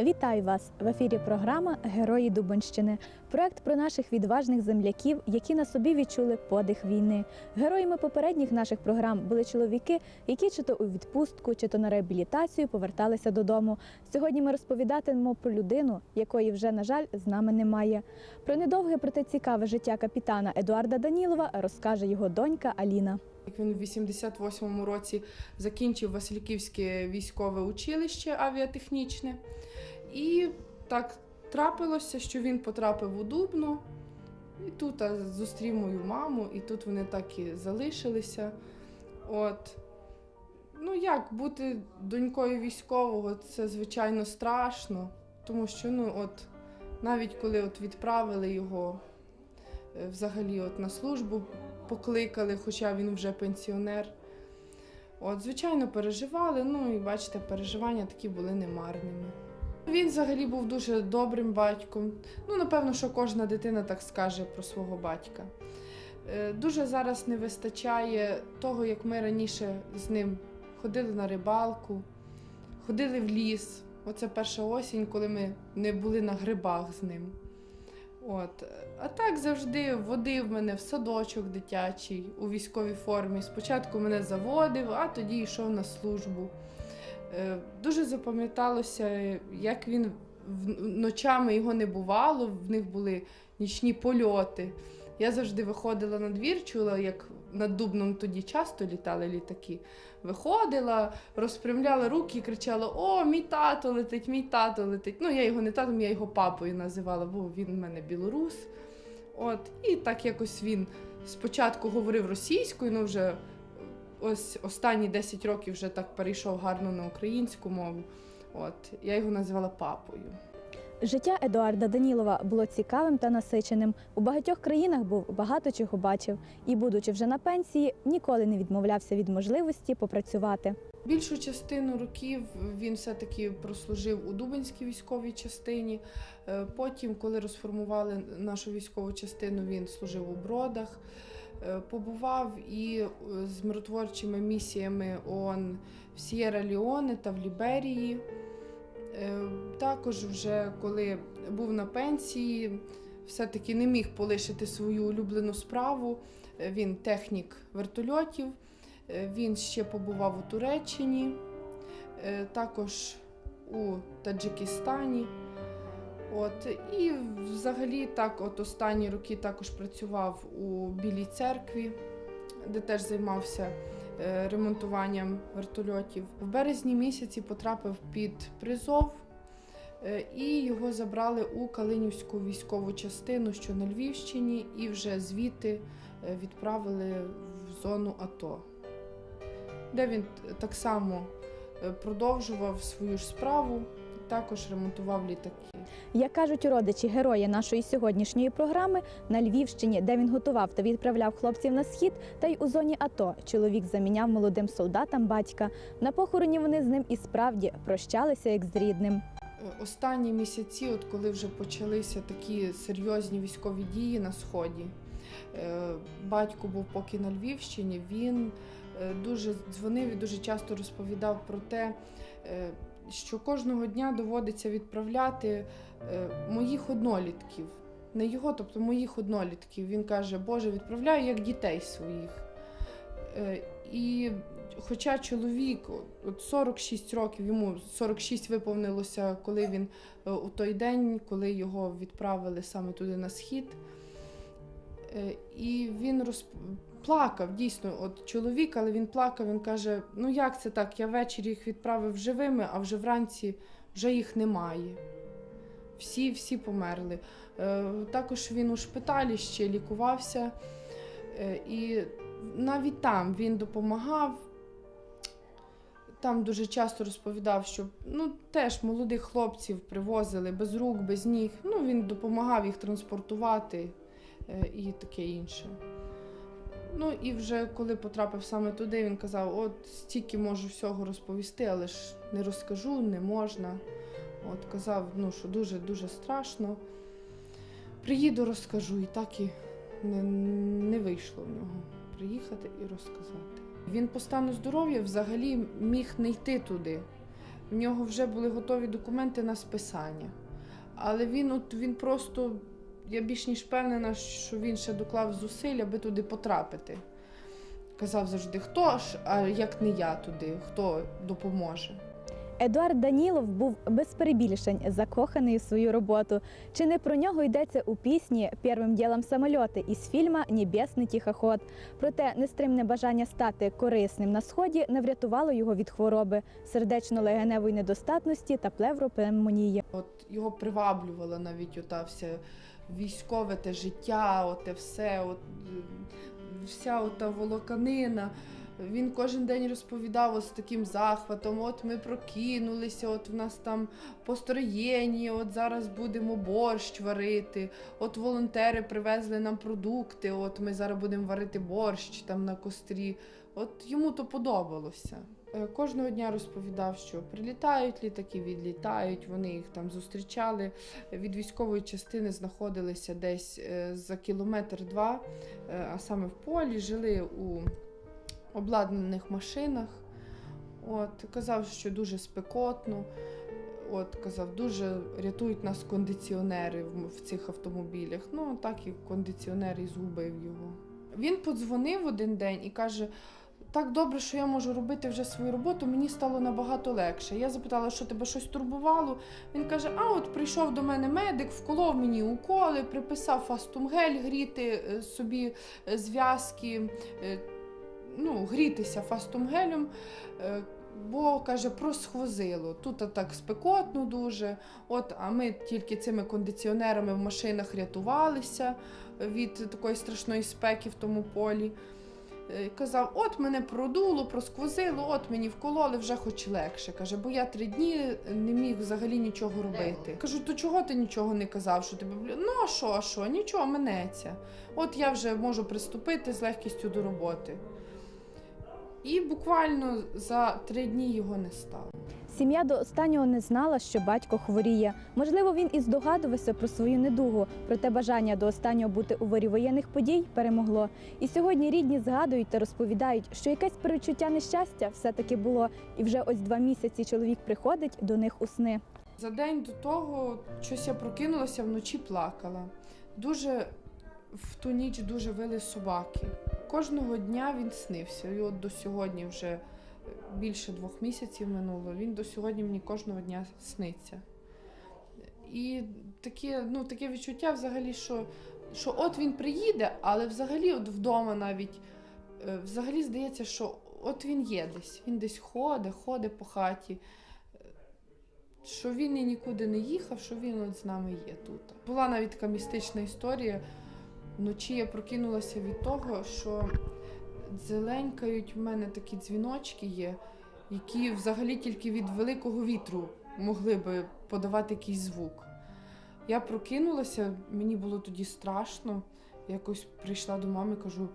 Вітаю вас в ефірі. Програма Герої Дубонщини. Проект про наших відважних земляків, які на собі відчули подих війни. Героями попередніх наших програм були чоловіки, які чи то у відпустку, чи то на реабілітацію поверталися додому. Сьогодні ми розповідатимемо про людину, якої вже на жаль з нами немає. Про недовге, проте цікаве життя капітана Едуарда Данілова розкаже його донька Аліна. Він в 88-му році закінчив Васильківське військове училище авіатехнічне. І так трапилося, що він потрапив у Дубно. І тут зустрів мою маму, і тут вони так і залишилися. От. Ну, як бути донькою військового, це звичайно страшно, тому що ну, от, навіть коли от відправили його е, взагалі от на службу, покликали, хоча він вже пенсіонер. От, звичайно, переживали, ну і бачите, переживання такі були немарними. Він взагалі був дуже добрим батьком. Ну, напевно, що кожна дитина так скаже про свого батька. Е, Дуже зараз не вистачає того, як ми раніше з ним ходили на рибалку, ходили в ліс. Оце перша осінь, коли ми не були на грибах з ним. От. А так завжди водив мене в садочок дитячий у військовій формі. Спочатку мене заводив, а тоді йшов на службу. Е, Дуже запам'яталося, як він ночами його не бувало, в них були нічні польоти. Я завжди виходила на двір, чула, як над Дубном тоді часто літали літаки. Виходила, розпрямляла руки і кричала: О, мій тато летить, мій тато летить. Ну, я його не татом, я його папою називала, бо він в мене білорус. От, і так якось він спочатку говорив російською, ну вже ось останні 10 років вже так перейшов гарно на українську мову. От, я його називала папою. Життя Едуарда Данілова було цікавим та насиченим. У багатьох країнах був багато чого бачив і, будучи вже на пенсії, ніколи не відмовлявся від можливості попрацювати. Більшу частину років він все-таки прослужив у Дубинській військовій частині. Е, Потім, коли розформували нашу військову частину, він служив у бродах. Е, Побував і е, з миротворчими місіями ООН в Сєра Ліоне та в Ліберії. Е, Також, вже коли був на пенсії, все-таки не міг полишити свою улюблену справу. Він технік вертольотів. Він ще побував у Туреччині, також у Таджикистані. От, і взагалі так, от останні роки також працював у Білій церкві, де теж займався е, ремонтуванням вертольотів. В березні місяці потрапив під призов, е, і його забрали у Калинівську військову частину, що на Львівщині, і вже звідти е, відправили в зону АТО де він так само продовжував свою ж справу, також ремонтував літаки. Як кажуть родичі героя нашої сьогоднішньої програми, на Львівщині, де він готував та відправляв хлопців на схід, та й у зоні АТО чоловік заміняв молодим солдатам батька. На похороні вони з ним і справді прощалися як з рідним. Е, Останні місяці, от коли вже почалися такі серйозні військові дії на сході, е, батько був поки на Львівщині, він е, дуже дзвонив і дуже часто розповідав про те, що кожного дня доводиться відправляти е, моїх однолітків. Не його, тобто моїх однолітків. Він каже, Боже, відправляю як дітей своїх. Е, І хоча чоловік, от 46 років, йому 46 виповнилося, коли він е, у той день, коли його відправили саме туди на схід. Е, І він розп... плакав, дійсно, от чоловік, але він плакав, він каже: ну як це так? Я ввечері їх відправив живими, а вже вранці вже їх немає. Всі, всі померли. Е, Також він у шпиталі ще лікувався. Е, І навіть там він допомагав. Там дуже часто розповідав, що ну, теж молодих хлопців привозили без рук, без ніг. Ну, він допомагав їх транспортувати і таке інше. Ну і вже коли потрапив саме туди, він казав: от стільки можу всього розповісти, але ж не розкажу, не можна. От казав, ну, що дуже-дуже страшно. Приїду, розкажу, і так і не, не вийшло в нього приїхати і розказати. Він по стану здоров'я взагалі міг не йти туди. в нього вже були готові документи на списання. Але він, от, він просто, я більш ніж впевнена, що він ще доклав зусиль, аби туди потрапити. Казав завжди, хто ж, а як не я туди, хто допоможе. Едуард Данілов був без перебільшень закоханий у свою роботу. Чи не про нього йдеться у пісні Первим ділом самольоти із фільма Небесний тихоход. Проте нестримне бажання стати корисним на сході не врятувало його від хвороби, сердечно-легеневої недостатності та плевропневмонії. От його приваблювала навіть ота вся військове те життя, оте все, от, е, вся ота волоканина. Він кожен день розповідав з таким захватом: от ми прокинулися, от в нас там построєння, от зараз будемо борщ варити. От волонтери привезли нам продукти, от ми зараз будемо варити борщ там на кострі. От йому то подобалося. Е, Кожного дня розповідав, що прилітають літаки, відлітають, вони їх там зустрічали. Від військової частини знаходилися десь е, за кілометр-два, е, а саме в полі, жили у обладнаних машинах. От, казав, що дуже спекотно. От, казав, дуже рятують нас кондиціонери в, в цих автомобілях. Ну, так і кондиціонер і згубив його. Він подзвонив один день і каже: так добре, що я можу робити вже свою роботу, мені стало набагато легше. Я запитала, що тебе щось турбувало. Він каже: А от прийшов до мене медик, вколов мені уколи, приписав фастумгель гріти е, собі е, зв'язки, е, ну, грітися фастумгелем. Бо каже, просхвозило. Тут так спекотно дуже. От, а ми тільки цими кондиціонерами в машинах рятувалися від такої страшної спеки в тому полі. Е, Казав, от мене продуло, просквозило, от мені вкололи, вже хоч легше. Каже, бо я три дні не міг взагалі нічого робити. Кажу, то чого ти нічого не казав? Що тебе блю? Ну а що, а що? Нічого минеться. От я вже можу приступити з легкістю до роботи. І буквально за три дні його не стало. Сім'я до останнього не знала, що батько хворіє. Можливо, він і здогадувався про свою недугу, проте бажання до останнього бути у вирі воєнних подій перемогло. І сьогодні рідні згадують та розповідають, що якесь перечуття нещастя все-таки було, і вже ось два місяці чоловік приходить до них у сни. За день до того щось я прокинулася, вночі плакала. Дуже в ту ніч дуже вили собаки. Кожного дня він снився. І от до сьогодні вже більше двох місяців минуло. Він до сьогодні мені кожного дня сниться. І таке, ну, таке відчуття взагалі, що, що от він приїде, але взагалі от вдома навіть е, взагалі здається, що от він є десь. Він десь ходить, ходить по хаті що він і нікуди не їхав, що він от з нами є тут. Була навіть така містична історія. Вночі я прокинулася від того, що зеленькають в мене такі дзвіночки є, які взагалі тільки від великого вітру могли би подавати якийсь звук. Я прокинулася, мені було тоді страшно. Якось прийшла до мами, кажу: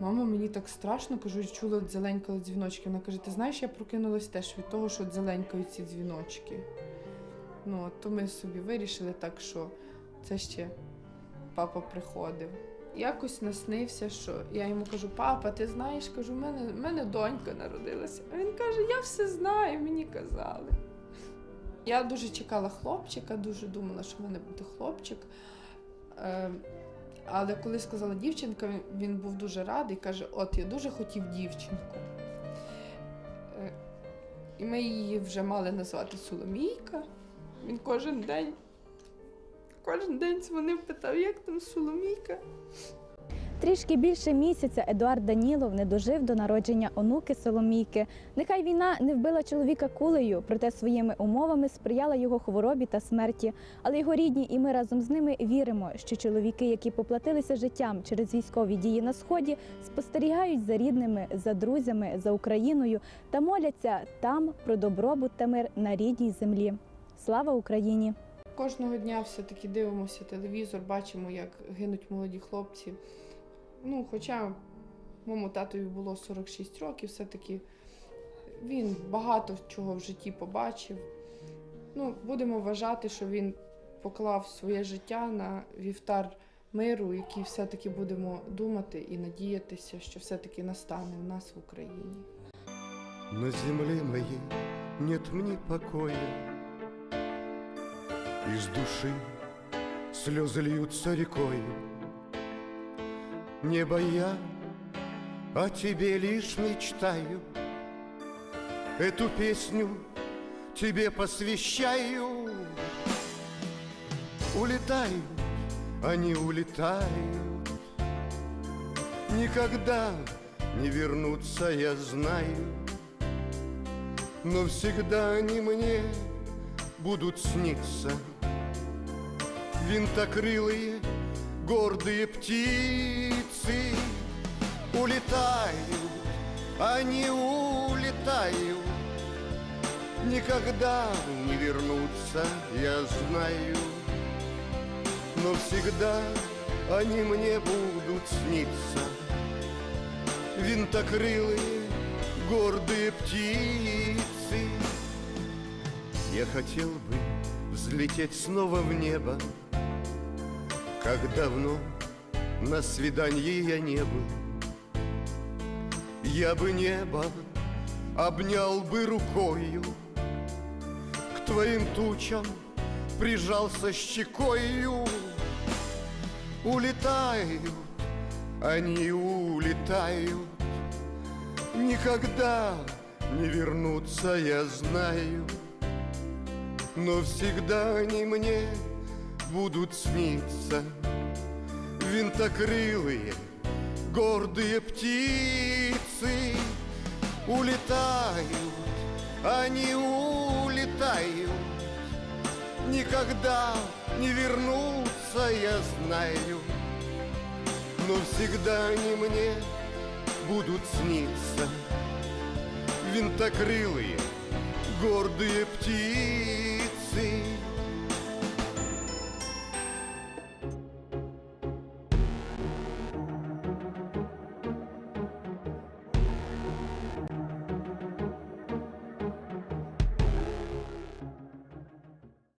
мама, мені так страшно, кажу, я чула дзеленькали дзвіночки. Вона каже: ти знаєш, я прокинулась теж від того, що дзеленькають ці дзвіночки. Ну, то ми собі вирішили так, що це ще папа приходив. Якось наснився, що я йому кажу, папа, ти знаєш, кажу, в мене, в мене донька народилася. А він каже, я все знаю, мені казали. Я дуже чекала хлопчика, дуже думала, що в мене буде хлопчик. Е, але коли сказала дівчинка, він- він був дуже радий, каже: от я дуже хотів дівчинку. Е, І ми її вже мали назвати Соломійка. Він кожен день, кожен день дзвонив, питав, як там Соломійка. Трішки більше місяця Едуард Данілов не дожив до народження онуки Соломійки. Нехай війна не вбила чоловіка кулею, проте своїми умовами сприяла його хворобі та смерті. Але його рідні і ми разом з ними віримо, що чоловіки, які поплатилися життям через військові дії на сході, спостерігають за рідними, за друзями, за Україною та моляться там про добробут та мир на рідній землі. Слава Україні! Кожного дня все-таки дивимося телевізор, бачимо, як гинуть молоді хлопці. Ну, хоча моєму татові було 46 років, все-таки він багато чого в житті побачив. Ну, будемо вважати, що він поклав своє життя на вівтар миру, який все-таки будемо думати і надіятися, що все-таки настане в нас в Україні. На земле моей нет мне покоя. Из души слезы льются рекой. Небо я о тебе лишь мечтаю. Эту песню тебе посвящаю. Улетают, они улетают. Никогда не вернутся, я знаю. Но всегда они мне будут сниться. Винтокрылые, гордые птицы Улетают, они улетают Никогда не вернутся, я знаю Но всегда они мне будут сниться Винтокрылые, гордые птицы Я хотел бы взлететь снова в небо. Как давно на свидании я не был. Я бы небо обнял бы рукою. К твоим тучам прижался щекою. Улетают, они улетают. Никогда не вернутся, я знаю Но всегда они мне будут сниться. Винтокрылые, гордые птицы Улетают, они улетают. Никогда не вернутся, я знаю. Но всегда они мне будут сниться. Винтокрылые, гордые птицы You.